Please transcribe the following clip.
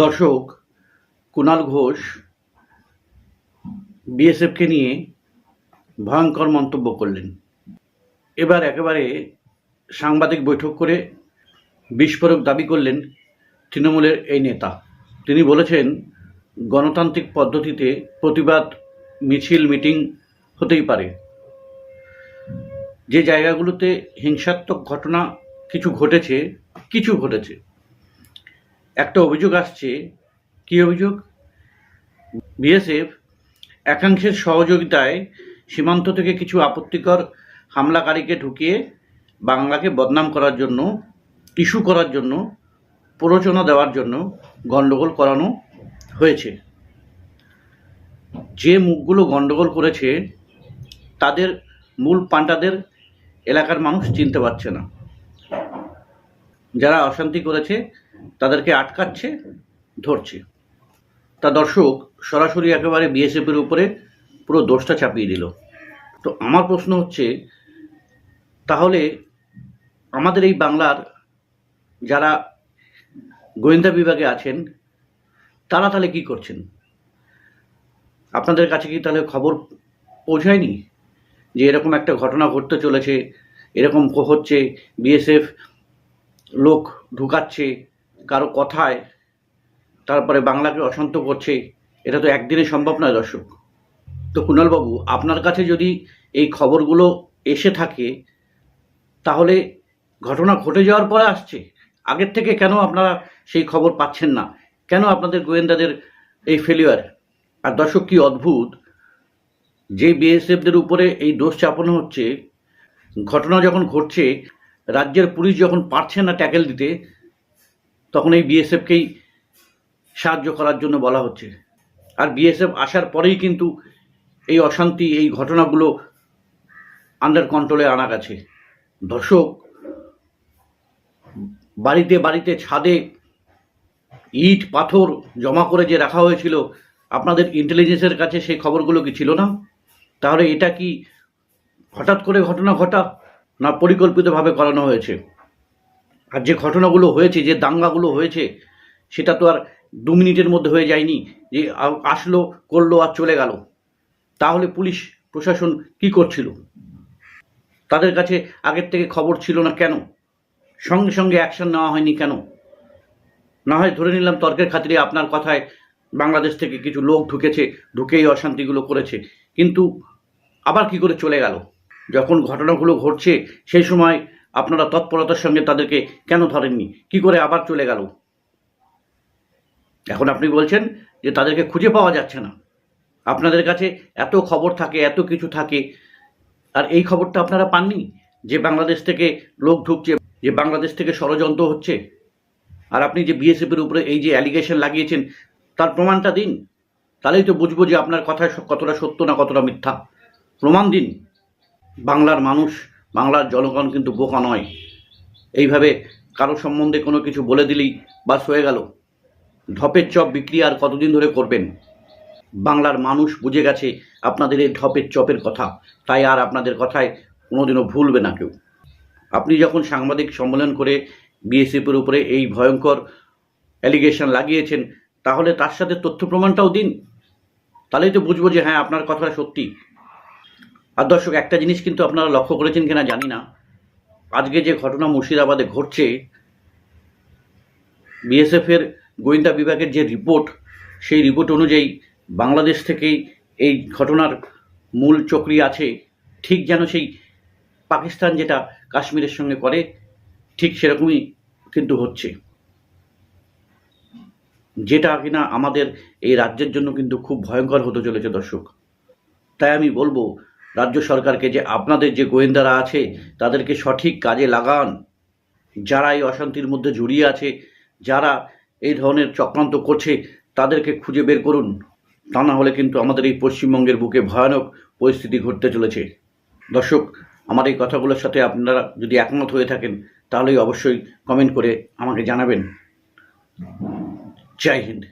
দর্শক কুণাল ঘোষ বিএসএফকে নিয়ে ভয়ঙ্কর মন্তব্য করলেন। এবার একেবারে সাংবাদিক বৈঠক করে বিস্ফোরক দাবি করলেন তৃণমূলের এই নেতা। তিনি বলেছেন, গণতান্ত্রিক পদ্ধতিতে প্রতিবাদ, মিছিল, মিটিং হতেই পারে। যে জায়গাগুলোতে হিংসাত্মক ঘটনা কিছু ঘটেছে কিছু ঘটেছে। একটা অভিযোগ আসছে। কী অভিযোগ? বিএসএফ একাংশের সহযোগিতায় সীমান্ত থেকে কিছু আপত্তিকর হামলাকারীকে ঢুকিয়ে বাংলাকে বদনাম করার জন্য, ইস্যু করার জন্য, প্ররোচনা দেওয়ার জন্য গণ্ডগোল করানো হয়েছে। যে মুখগুলো গণ্ডগোল করেছে, তাদের মূল পান্ডাদের এলাকার মানুষ চিনতে পারছে না। যারা অশান্তি করেছে তাদেরকে আটকাচ্ছে, ধরছে। তা দর্শক, সরাসরি একেবারে বিএসএফের উপরে পুরো দোষটা চাপিয়ে দিল। তো আমার প্রশ্ন হচ্ছে, তাহলে আমাদের এই বাংলার যারা গোয়েন্দা বিভাগে আছেন, তারা তাহলে কি করছেন? আপনাদের কাছে কি তাহলে খবর পৌঁছায়নি যে এরকম একটা ঘটনা ঘটতে চলেছে, এরকম হচ্ছে বিএসএফ লোক ঢুকাচ্ছে কারও কথায় তারপরে বাংলাকে অশান্ত করছে, এটা তো একদিনে সম্ভব নয় দর্শক। তো কুণালবাবু, আপনার কাছে যদি এই খবরগুলো এসে থাকে, তাহলে ঘটনা ঘটে যাওয়ার পরে আসছে। আগের থেকে কেন আপনারা সেই খবর পাচ্ছেন না? কেন আপনাদের গোয়েন্দাদের এই ফেলিওর আর দর্শক, কি অদ্ভুত! যে বিএসএফদের উপরে এই দোষ চাপানো হচ্ছে, ঘটনা যখন ঘটছে, রাজ্যের পুলিশ যখন পারছে না ট্যাকেল দিতে তখন এই বিএসএফকেই সাহায্য করার জন্য বলা হচ্ছে। আর বিএসএফ আসার পরেই কিন্তু এই অশান্তি, এই ঘটনাগুলো আন্ডার কন্ট্রোলে আনা গেছে। দর্শক, বাড়িতে বাড়িতে ছাদে ইট, পাথর জমা করে যে রাখা হয়েছিল, আপনাদের ইন্টেলিজেন্সের কাছে সেই খবরগুলো কি ছিল না? তাহলে এটা কি হঠাৎ করে ঘটনা ঘটা না পরিকল্পিতভাবে করানো হয়েছে? আর যে ঘটনাগুলো হয়েছে, যে দাঙ্গাগুলো হয়েছে, সেটা তো আর দু মিনিটের মধ্যে হয়ে যায়নি, যে আসলো, করল আর চলে গেল। তাহলে পুলিশ, প্রশাসন কি করছিল? তাদের কাছে আগের থেকে খবর ছিল না কেন? সঙ্গে সঙ্গে অ্যাকশন নেওয়া হয়নি কেন? না হয় ধরে নিলাম তর্কের খাতিরে আপনার কথায় বাংলাদেশ থেকে কিছু লোক ঢুকেছে, ঢুকেই অশান্তিগুলো করেছে। কিন্তু আবার কি করে চলে গেল? যখন ঘটনাগুলো ঘটছে, সেই সময় আপনারা তৎপরতার সঙ্গে তাদেরকে কেন ধরেননি? কি করে আবার চলে গেল? এখন আপনি বলছেন যে তাদেরকে খুঁজে পাওয়া যাচ্ছে না। আপনাদের কাছে এত খবর থাকে, এত কিছু থাকে, আর এই খবরটা আপনারা পাননি? যে বাংলাদেশ থেকে লোক ঢুকছে, যে বাংলাদেশ থেকে ষড়যন্ত্র হচ্ছে? আর আপনি যে বিএসএফের উপরে এই যে অ্যালিগেশন লাগিয়েছেন, তার প্রমাণটা দিন। তাহলেই তো বুঝব যে আপনার কথা কতটা সত্য না কতটা মিথ্যা। প্রমাণ দিন। বাংলার মানুষ বাংলার জনগণ কিন্তু বোকা নয়। এইভাবে কারও সম্বন্ধে কোনো কিছু বলে দিলেই বাস হয়ে গেল। ঢপের চপ বিক্রি আর কতদিন ধরে করবেন? বাংলার মানুষ বুঝে গেছে আপনাদের এই ঢপের চপের কথা। তাই আর আপনাদের কথায় কোনোদিনও ভুলবে না কেউ। আপনি যখন সাংবাদিক সম্মেলন করে বিএসএফের উপরে এই ভয়ঙ্কর অ্যালিগেশন লাগিয়েছেন, তাহলে তার সাথে তথ্য প্রমাণটাও দিন। তাহলেই তো বুঝব যে হ্যাঁ আপনার কথাটা সত্যি। আর দর্শক, একটা জিনিস কিন্তু আপনারা লক্ষ্য করেছেন কিনা জানি না। আজকে যে ঘটনা মুর্শিদাবাদে ঘটছে বিএসএফের গোয়েন্দা বিভাগের যে রিপোর্ট, সেই রিপোর্ট অনুযায়ী বাংলাদেশ থেকেই এই ঘটনার মূল চক্রী আছে। ঠিক যেন সেই পাকিস্তান যেটা কাশ্মীরের সঙ্গে করে, ঠিক সেরকমই কিন্তু হচ্ছে। যেটা কিনা আমাদের এই রাজ্যের জন্য কিন্তু খুব ভয়ঙ্কর হতে চলেছে দর্শক। তাই আমি বলব রাজ্য সরকারকে যে আপনাদের যে গোয়েন্দারা আছে, তাদেরকে সঠিক কাজে লাগান। যারা এই অশান্তির মধ্যে জড়িয়ে আছে, যারা এই ধরনের চক্রান্ত করছে, তাদেরকে খুঁজে বের করুন। তা না হলে কিন্তু আমাদের এই পশ্চিমবঙ্গের বুকে ভয়ানক পরিস্থিতি ঘটতে চলেছে। দর্শক, আমার এই কথাগুলোর সাথে আপনারা যদি একমত হয়ে থাকেন, তাহলেই অবশ্যই কমেন্ট করে আমাকে জানাবেন। জয় হিন্দ।